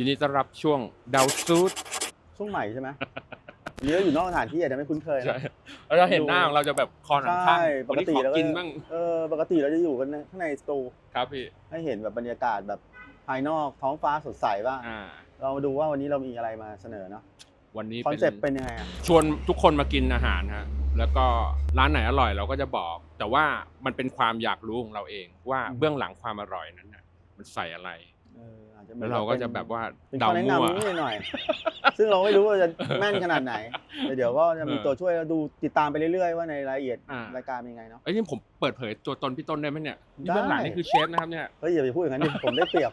ยินดีต้อนรับช่วงดาวซูดช่วงใหม่ใช่ไหไหมนี่เราอยู่นอกสถานที่อาจจะไม่คุ้นเคยใช่นะแล้วเราเห็นหน้าของเราจะแบบคอหนังข้างใช่ปวันกนี้ติขอเราก็กินบ้างเออปกติเราจะอยู่กันข้างในสตูครับพี่ให้เห็นแบบบรรยากาศแบบภายนอกท้องฟ้าสดใสบ้างอ่าเรามาดูว่าวันนี้เรามีอะไรมาเสนอเนาะวันนี้คอนเซ็ปต์เป็นยังไงอะชวนทุกคนมากินอาหารฮะแล้วก็ร้านไหนอร่อยเราก็จะบอก แต่ว่ามันเป็นความอยากรู้ของเราเองว่าเบื้องหลังความอร่อยนั้นน่ะมันใส่อะไร เอออาจจะหมืแล้อนวเราก็ป็นจะแบบว่าเป็นเดาข้อแนะมั่วนำนิดหน่อย ซึ่งเราไม่รู้ว่าจะแม่นขนาดไหนแต่เดี๋ยวก็จะมีเออตัวช่วยเราดูติดตามไปเรื่อยๆ ว่าในรายละเอียดอ่ารรายการเป็นยังไงเนาะไอ้ยนี่ผมเปิดเผยตัวตนพี่ต้นได้ไหมเนี่ยนี่ได้เบื้องหลังนี่คือเชฟนะครับเนี่ยเฮ้ยอย่าไปพูดอย่างนั้นดิผมได้เปรียบ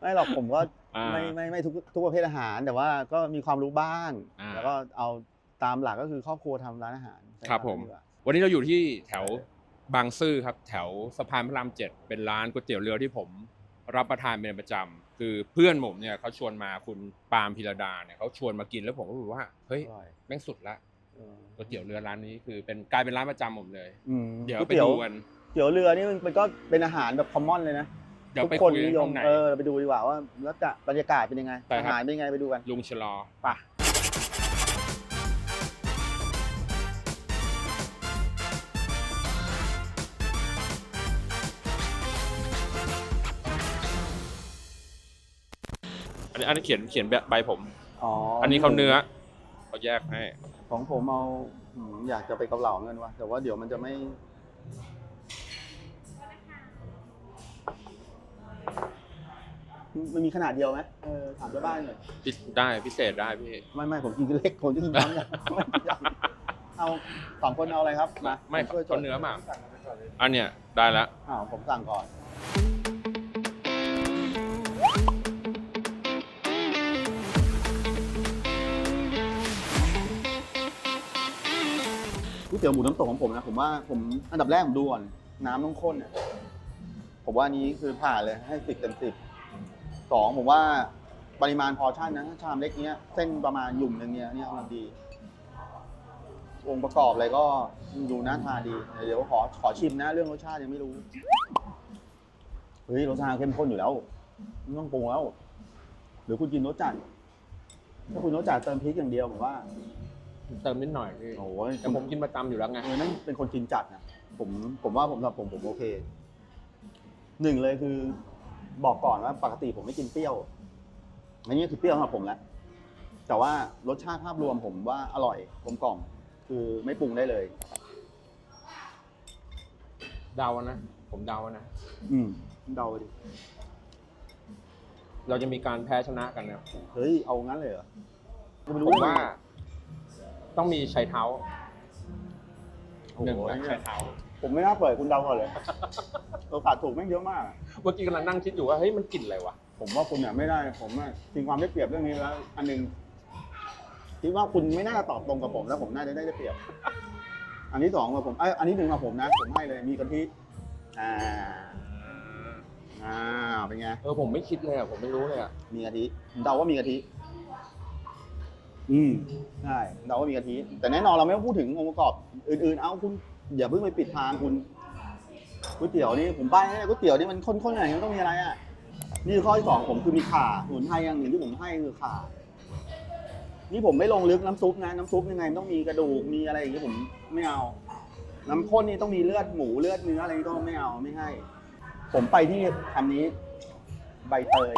ไม่หรอกผมก็อ่าไม่ไม่ไม่ทุกทุกประเภทอาหาร แต่ว่าก็มีความรู้บ้างอ่าแล้วก็เอาตามหลักก็คือครอบครัวทำร้านอาหารใช้ครับำผมดีกว่าวันนี้เราอยู่ที่แถวบางซื่อครับ แถวสะพานพระรามเจ็ดเป็นร้านก๋วยเตี๋ยวเรือที่ผม รับประทานเป็นประจำคือเพื่อนผมเนี่ยเขาชวนมาคุณปาล์มพิรดาเนี่ยเขาชวนมากินแล้วผมก็รู้สึกว่าเฮ้ยอร่อยแม่งสุดละเออก๋วยเตี๋ยวเรือร้านนี้คือเป็นกลายเป็นร้านประจำผมเลยอืมเดี๋ยวก๋ไปตี๋ดูกันเตี๋ยวเรือนี่มันมันก็เป็นอาหารแบบคอมมอนเลยนะเดี๋ยวทุกไปคนคุยนิยห้มองไหนเออไปดูดีกว่าว่าแล้วจะบรรยากาศเป็นยังไงไปอาครับหารเป็นยังไงไปดูกันลุงชะลอไปะ อันนี้อันนี้เขียนเขียนแบบใบผม อ๋ออัอันนี้เขาเนื้อเขาแยกให้ ของผมเอาอืมอยากจะไปเกาเหลาเงินวะแต่ว่าเดี๋ยวมันจะไม่ มันมีขนาดเดียวไหมเออถามเจ้าบ้านหน่อยพิได้พิเศษได้พี่ ไม่ไม่ผมกินเล็กผมจะกินน้ำเนี่ยไม่อยากเอาสองคนเอาอะไรครับมาไม่ผช่วยจเขาดเนื้อมาอันเนี้ยได้แล้วอ้าวผมสั่งก่อน ก๋วยเตี๋ยวหมูน้ำตกของผมนะ ผมว่าผมอันดับแรกผมดูก่อนน้ำต้องข้นเนี่ยผมว่านี้คือผ่านเลยให้สิบเต็มสิบสองผมว่าปริมาณพอชั่นนะถ้าชามเล็กเนี้ยเส้นประมาณหยุ่มหนึ่งเนี่ยเนี่ยกำลังดี องค์ประกอบอะไรก็ดูน่าทานดี เดี๋ยวขอขอชิมนะ เรื่องรสชาติยังไม่รู้เฮ้ยรสชาติเข้มข้นอยู่แล้วไม่ต้องปรุงแล้ว หรือคุณกินรสจัดถ้าคุณรสจัดเติมพริกอย่างเดียวผมว่า เติมนิดหน่อยพี่โอ้ยแต่ผมกินประจำอยู่แล้วไงเออนั่นเป็นคนกินจัดนะผมผมว่าผมสำหรับผมผมโอเคหนึ่งเลยคือบอกก่อนว่าปกติผมไม่กินเปรี้ยวอันนี้คือเปรี้ยวสำหรับผมแล้วแต่ว่ารสชาติภาพรวมผมว่าอร่อยกลมกล่อมคือไม่ปรุงได้เลย เดานะ ผมเดานะ อืมเดาไปดิเราจะมีการแพ้ชนะกันนะเฮ้ยเอางั้นเลยเหรอกูไม่รู้ผมว่าเลย ต้องมีชัยเท้าโอ้หนึ่งโหนะเนี่ชัยยเท้า ผมไม่น่าเปิดคุณเดาก่อนเลยโอกาสถูกแม่งเยอะมาก เมื่อกี้กำลังนั่งคิดอยู่ว่าเฮ้ยมันกลิ่นอะไรวะ ผมว่าคุณเนี่ยไม่ได้ ผมอะทิ้งความได้เปรียบเรื่องนี้แล้ว อันหนึงคิดว่าคุณไม่น่าตอบตรงกับผมแล้วผมน่าจะได้ได้เปรียบ อันที่สองกับผมเอยอันที่หนึ่งกับผมนะ ผมให้เลยมีกะทิอ่าอ่าเป็นไง เออผมไม่คิดเลยอะผมไม่รู้เลยอะมีกะทิผมเดาว่ามีกะทิ อืมใช่เดาว่ามีกะทิแต่แน่นอนเราไม่ต้องพูดถึงองค์ประกอบอื่นๆ เอาคุณอย่าเพิ่งไปปิดทางคุณก๋วยเตี๋ยวนี่ผมไปนะก๋วยเตี๋ยวนี่มันข้นๆอย่างนี้มันต้องมีอะไรอะนี่คือข้อที่สองผมคือมีข่าสมุนไพรอย่างหนึ่งที่ผมให้คือข่านี่ผมไม่ลงลึกน้ำซุปนะน้ำซุปยังไงมันต้องมีกระดูกมีอะไรอย่างนี้ผมไม่เอา น้ำข้นนี่ต้องมีเลือดหมูเลือดเนื้ออะไรก็ไม่เอาไม่ให้ ผมไปที่คำนี้ ใบเตย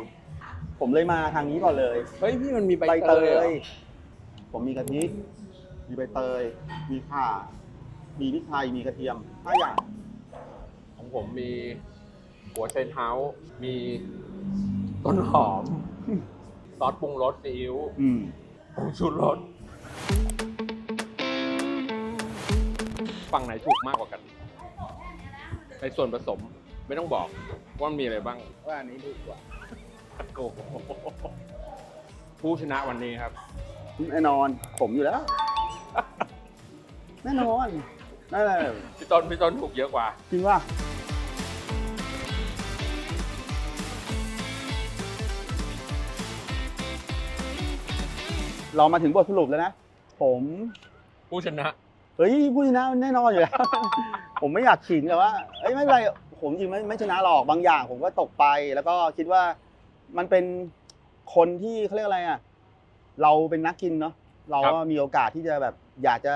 ผมเลยมาทางนี้ก่อนเลย เฮ้ยพี่มันมีใบใบเตเตยเหรอย ผมมีกะทิ มีใบเตย มีข่า มีพริกไทย มีกระเทียมห้าอย่าง ของผมมีหัวไชเท้า มีต้นหอม ซอสปรุงรสซีอิ๊วอืม ผงชูรส ฝั่งไหนถูกมากกว่ากัน ในส่วนผสมไม่ต้องบอกว่ามันมีอะไรบ้างว่าอันนี้ถูกกว่าโอ้โหผู้ชนะวันนี้ครับ แน่นอน ผมอยู่แล้ว แน่นอนนั่นแหละพี่ต้นพี่ต้นถูกเยอะกว่า จริงว่าเรามาถึงบทสรุปแล้วนะ ผมผู้ชนะ เฮ้ยผู้ชนะแน่นอนอยู่แล้ว ผมไม่อยากขิงแต่ว่าเอ้ยไม่เป็นไรผมจริงไม่ไม่ชนะหรอกบางอย่าง ผมก็ตกไปแล้วก็คิดว่ามันเป็นคนที่เขาเรียกอะไรอะ เราเป็นนักกินเนาะเราก็มีโอกาสที่จะแบบอยากจะ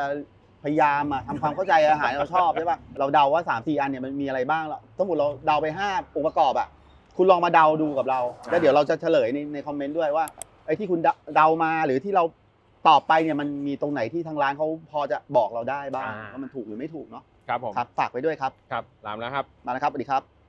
พยายามอะทำความเข้าใจอาหารที่เราชอบใช่ปะเราเดาว่าสามสี่อันเนี่ยมันมีอะไรบ้างแล้วสมมติเราเดาไปห้าองค์ประกอบอะคุณลองมาเดาดูกับเรา แล้วเดี๋ยวเราจะเฉลยในในคอมเมนต์ด้วยว่าไอ้ที่คุณเดาเดามาหรือที่เราตอบไปเนี่ยมันมีตรงไหนที่ทางร้านเขาพอจะบอกเราได้บ้างอ่าว่ามันถูกหรือไม่ถูกเนาะครับผมครับฝากไว้ด้วยครับครับลามแล้วครับมานะครับสวัสดีครับ